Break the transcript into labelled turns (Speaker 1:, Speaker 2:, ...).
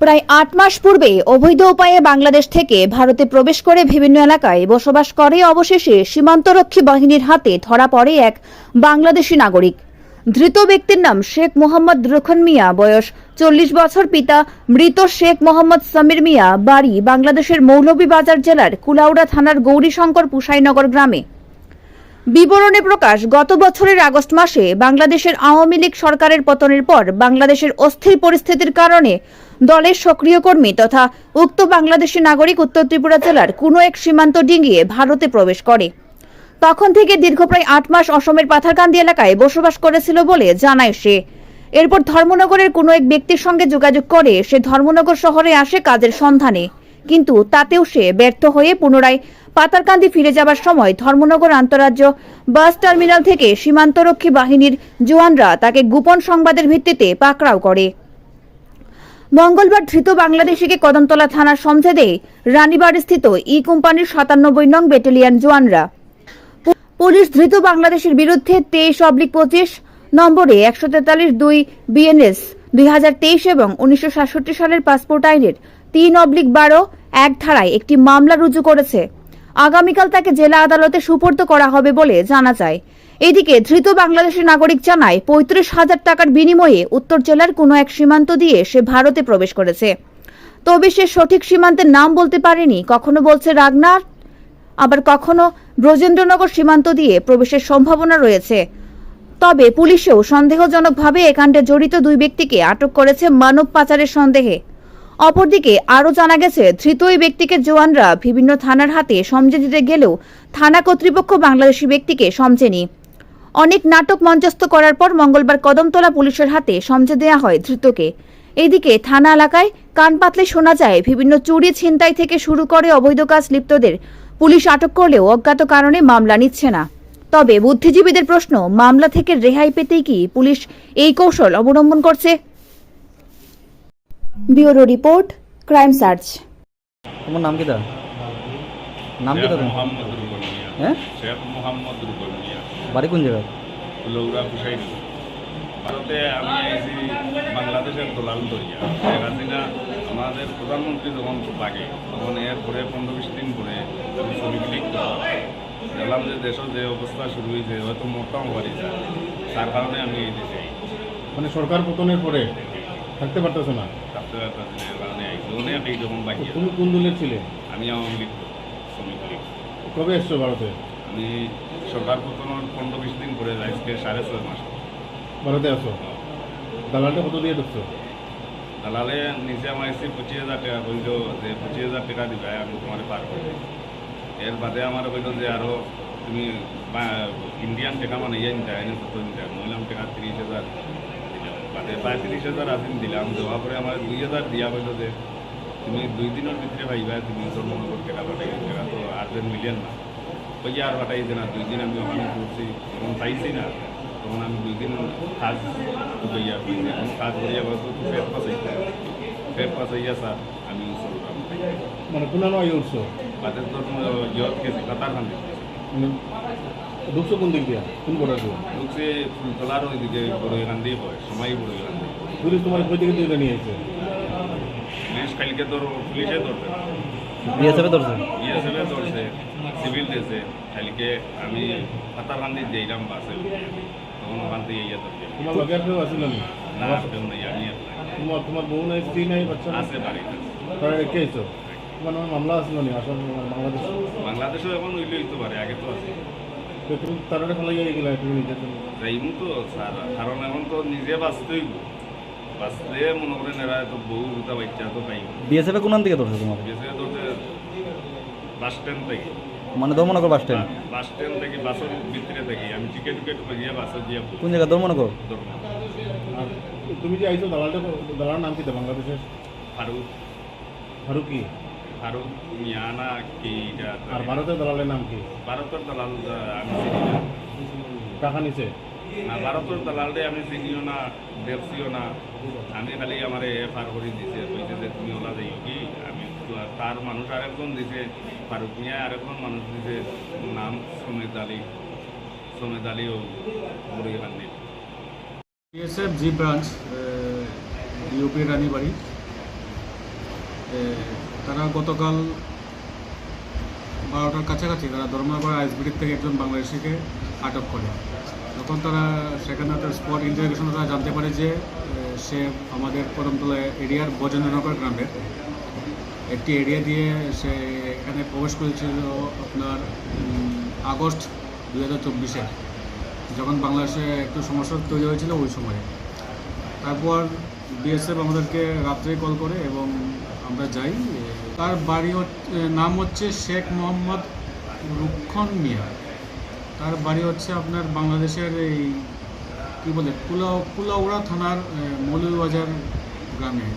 Speaker 1: প্রায় আট মাস পূর্বে অবৈধ উপায়ে বাংলাদেশ থেকে ভারতে প্রবেশ করে বিভিন্ন এলাকায় বসবাস করে অবশেষে সীমান্তরক্ষী বাহিনীর হাতে ধরা পড়ে এক বাংলাদেশি নাগরিক। ধৃত ব্যক্তির নাম শেখ মোহাম্মদ রুখন মিয়া, বয়স চল্লিশ বছর। পিতা মৃত শেখ মোহাম্মদ সামির মিয়া, বাড়ি বাংলাদেশের মৌলভীবাজার জেলার কুলাউড়া থানার গৌরীশঙ্কর পুসাইনগর গ্রামে। বিবরণে প্রকাশ, গত বছরের আগস্ট মাসে বাংলাদেশের আওয়ামী লীগ সরকারের পতনের পর বাংলাদেশের অস্থির পরিস্থিতির কারণে দলের সক্রিয় কর্মী তথা উক্ত বাংলাদেশি নাগরিক উত্তর ত্রিপুরা জেলার কোনো এক সীমান্ত ডিঙ্গিয়ে ভারতে প্রবেশ করে। তখন থেকে দীর্ঘ প্রায় আট মাস অসমের পাথারকান্দি এলাকায় বসবাস করেছিল বলে জানায় সে। এরপর ধর্মনগরের কোনো এক ব্যক্তির সঙ্গে যোগাযোগ করে সে ধর্মনগর শহরে আসে কাজের সন্ধানে। কিন্তু তাতেও সে ব্যর্থ হয়ে পুনরায় পাতারকান্দি ফিরে যাবার সময় ধর্মনগর আন্তরাজ্য বাস টার্মিনাল থেকে সীমান্তরক্ষী বাহিনীর জওয়ানরা তাকে গোপন সংবাদের ভিত্তিতে পাকড়াও করে। মঙ্গলবার ধৃত বাংলাদেশিকে কদমতলা থানার সমঝেদে রানীবাড় স্থিত ই কোম্পানির সাতানব্বই নং ব্যাটালিয়ান জওয়ানরা। পুলিশ ধৃত বাংলাদেশের বিরুদ্ধে তেইশ অব্লিক পঁচিশ নম্বরে একশো তেতাল্লিশ দুই বিএনএস দুই হাজার তেইশ এবং উনিশশো সাতষট্টি সালের পাসপোর্ট আইনের তিন অব্লিক বারো এক ধারায় একটি মামলা রুজু করেছে। আগামীকাল তাকে জেলা আদালতে সুপর্দ করা হবে বলে জানা যায়। এদিকে ধৃত বাংলাদেশি নাগরিক জানায়, পঁয়ত্রিশ হাজার টাকার বিনিময়ে উত্তর জেলার কোনো এক সীমান্ত দিয়ে সে ভারতে প্রবেশ করেছে। তবে সে সঠিক সীমান্তের নাম বলতে পারেনি। কখনো বলছে রাগনার, আবার কখনো ব্রজেন্দ্রনগর সীমান্ত দিয়ে প্রবেশের সম্ভাবনা রয়েছে। তবে পুলিশেও সন্দেহজনকভাবে এ কাণ্ডে জড়িত দুই ব্যক্তিকে আটক করেছে মানব পাচারের সন্দেহে। অপরদিকে আরও জানা গেছে ধৃত ওই ব্যক্তিকে জওয়ানরা বিভিন্ন থানার হাতে সমঝে দিতে গেলেও থানা কর্তৃপক্ষ বাংলাদেশি ব্যক্তিকে সমঝেনি। অনেক নাটক মঞ্চস্থ করার পর মঙ্গলবার কদমতলা পুলিশের হাতে সমঝে দেওয়া হয় ধৃতকে। এদিকে থানা এলাকায় কান পাতলে শোনা যায়, বিভিন্ন চুরি ছিনতাই থেকে শুরু করে অবৈধ কাজ লিপ্তদের পুলিশ আটক করলেও অজ্ঞাত কারণে মামলা নিচ্ছে না। তবে বুদ্ধিজীবীদের প্রশ্ন, মামলা থেকে রেহাই পেতেই কি পুলিশ এই কৌশল অবলম্বন করছে? Bureau report crime search.
Speaker 2: তোমার নাম কি দা নাম কি
Speaker 3: শেখ
Speaker 2: দাদা
Speaker 3: মোহাম্মদ রুকন
Speaker 2: হ্যাঁ?
Speaker 3: শেখ মোহাম্মদ মিয়া
Speaker 2: বাড়ি কোন জায়গায়?
Speaker 3: লৌরা কুসাইড ভারতে আমি আইছি বাংলাদেশের দোলাল দরিয়া শেখ হাসিনা আমাদের প্রধানমন্ত্রী যখন লাগে তখন এরপরে পনেরো বিশ দিন পরে আমি ছবি ক্লিক করলাম দেখলাম যে দেশের যে অবস্থা শুরু হয়েছে হয়তো মোটাও পারি তার কারণে আমি এই দেশে
Speaker 4: মানে সরকার পতনের পরে থাকতে পারতেছো না।
Speaker 3: না, অনেক বাকি
Speaker 4: তুমি কোন দলের ছিলে
Speaker 3: আমি আওয়ামী লীগ শ্রমিক লীগ।
Speaker 4: কবে এসছো ভারতে?
Speaker 3: আমি সরকার পতনের পনেরো বিশ দিন পরে আজকে সাড়ে ছয় মাস।
Speaker 4: ভারতে আসো দালালটা কত দিয়ে ঢুকছো
Speaker 3: দালালে নিজে আমার এসে পঁচিশ হাজার টাকা কইল যে পঁচিশ হাজার টাকা দিবে আমি তোমার পার করে দেব। এর বাদে আমার কইল যে আরও তুমি ইন্ডিয়ান টাকা মানে ইয়ে নিতে কত নিতে মহিলাম টাকা তিরিশ হাজার। দিলাম বাদে প্রায় তিরিশ হাজার আসিন দিলাম দেওয়ার পরে আমার দুই হাজার দিয়া কইল যে তুমি দুই দিনের ভিতরে ভাইবা তুমি তোর মনে কর টাকা পাঠাই টাকা তো আর্জেন্ট মিলিয়ন না। ওই আর পাঠাই যে না দুই দিন আমি ওখানে করছি তখন পাইছি না তখন আমি দুই দিন কাজ কইয়া কইছি এখন কাজ করিয়া বলতো ফের পাসাইতে ফের পাসাইয়া স্যার আমি
Speaker 4: মানে কোন নয় উঠছো
Speaker 3: বাদে তোর ইয়ত গেছি কাতার খান
Speaker 4: মানে ঢুকছো কোন দিক দিয়া? কোন বর্ডার দিয়ে?
Speaker 3: ঢুকছে ফুলতলার ওইদিকে বড় এখান দিয়ে হয় সময় বড় এখান দিয়ে
Speaker 4: পুলিশ তোমার কই দিকে দিয়ে নিয়ে এসেছে?
Speaker 3: নেক্সট কালকে তোর পুলিশে ধরবে
Speaker 2: বিএসএফে ধরছে?
Speaker 3: বিএসএফে ধরছে সিভিল দিয়েছে কালকে আমি কাতার খান দিয়ে যাইলাম বাসে। তখন ওখান থেকে ইয়ে ধরবে
Speaker 4: তোমার লগে আর কেউ আসিল না
Speaker 3: না কেউ নেই আমি।
Speaker 4: তোমার তোমার বউ নাই স্ত্রী নাই বাচ্চা
Speaker 3: আছে বাড়িতে।
Speaker 4: তারা রেখে নামে মামলা আসলো নি? আসল বাংলাদেশ?
Speaker 3: বাংলাদেশেও এখন উইলে হইতে পারে আগে তো আছে।
Speaker 4: তো তুমি তারা ফেলাই গেলে তুমি জন্য?
Speaker 3: যাইমু তো স্যার কারণ এখন তো নিজে বাঁচতেই বাঁচতে মনে করেন এরা তো বউ দুটা বাচ্চা তো পাই।
Speaker 2: বিএসএফে কোন দিকে ধরছে তোমার
Speaker 3: বেশি ধরতে বাস স্ট্যান্ড থেকে।
Speaker 2: মানে Dharmanagar bus stand?
Speaker 3: Bus stand থেকে বাসের ভিতরে থাকি। আমি টিকিট টিকিট করিয়া বাসে গিয়া
Speaker 2: কোন জায়গা? ধর্মনগর?
Speaker 4: আর তুমি যে আইছো দালালটা দালার নাম কি বাংলাদেশের?
Speaker 3: ফারুক।
Speaker 4: ফারুকি?
Speaker 3: ফারুক মিয়ানা কি এটা?
Speaker 4: আর ভারতের দালালের নাম কি?
Speaker 3: ভারতের দালাল আমি চিনি না।
Speaker 4: টাকা নিছে?
Speaker 3: না ভারতের দালালরে আমি চিনিও না দেখছিও না। আমি খালি আমার এফআর করে দিছে কইছে যে তুমি ওলা যাইও কি? আমি তার মানুষ আরেকজন দিছে ফারুক মিয়া আরেকজন মানুষ দিছে নাম সমেত আলী। সমেত আলীও Buri Kandi
Speaker 5: BSF G branch UP Ranibari. তারা গতকাল বারোটার কাছাকাছি তারা ধর্মনগর আইসবিটির থেকে একজন বাংলাদেশিকে আটক করে। তখন তারা সেখানে তার স্পট ইন্টারভিউশনে তারা জানতে পারে যে সে আমাদের কদমতলা এরিয়ার বজেন্দ্রনগর গ্রামের। একটি এরিয়া দিয়ে সে এখানে প্রবেশ করেছিল আপনার আগস্ট দু হাজার চব্বিশে। যখন বাংলাদেশে একটু সমস্যা তৈরি হয়েছিল ওই সময়ে। তারপর বিএসএফ আমাদেরকে রাত্রেই কল করে এবং আমরা যাই তার বাড়ি নাম হচ্ছে শেখ মোহাম্মদ রুক্ষণ মিয়া। তার বাড়ি হচ্ছে আপনার বাংলাদেশের এই কী বলে কুলা কুলাউড়া থানার এ, মৌলভীবাজার গ্রামে।